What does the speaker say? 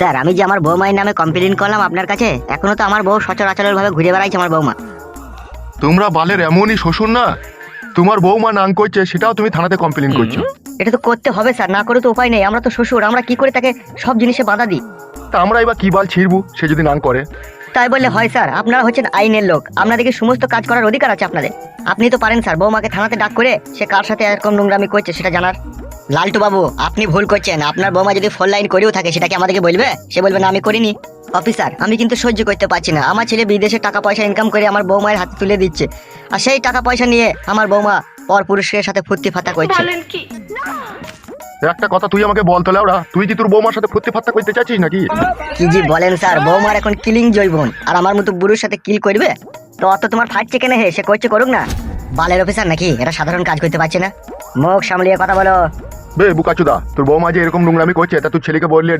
Sir আমি যে আমার বৌমায়ের নামে কমপ্লেন করলাম আপনার কাছে এখনও তো আমার বউ সচরাচর ভাবে ঘুরে বেড়াইছে আমার বৌমা। তোমরা বালের এমনই শ্বশুর না? তোমার বৌমা নাং করছে সেটাও তুমি থানাতে কমপ্লেন করছ। এটা তো করতে হবে স্যার না করে তো উপায় নেই। আমরা তো শ্বশুর আমরা কি করে তাকে সব জিনিসে বাধা দিই? তা আমরা এবার কি বাল ছিড়বু? সে যদি নাং করে। তাই বললে হয় স্যার আপনারা হচ্ছেন আইনের লোক। আপনাদেরকে সমস্ত কাজ করার অধিকার আছে আপনাদের। আপনি তো পারেন স্যার বৌমাকে থানাতে ডাক করে সে কার সাথে এরকম নোংরামি করছে সেটা জানার। লালটু বাবু আপনি ভুল করছেন। আপনার বৌমা যদি ফোন লাইন করেও থাকে সেটা কি আমাদেরকে বলবে? সে বলবে না আমি করিনি। অফিসার আমি কিন্তু সহ্য করতে পারছি না। আমার ছেলে বিদেশে টাকা পয়সা ইনকাম করে আমার বৌমায়ের হাতে তুলে দিচ্ছে। আর সেই টাকা পয়সা নিয়ে আমার বৌমা পর পুরুষের সাথে ফুর্তি ফাতা করছে একটা কথা তুই আমাকে বল তাহলে ওরা তুই কি তোর বৌমার সাথে ফুর্তি ফাত্তা করতে চাচ্ছিস নাকি? কি জি বলেন স্যার বৌমার এখন কিলিং জৈবন। আর আমার মতো বুড়োর সাথে কিল করবে? তো অত তোমার ফাটছে কেন হে? সে করছে করুক না। বালের অফিসার নাকি? এটা সাধারণ কাজ করতে পারছে না। মুখ সামলিয়ে কথা বলো। বে বুকাচুদা তোর বৌমা যে এরকম নোংরামি করছে তা তুই ছেলেকে বললে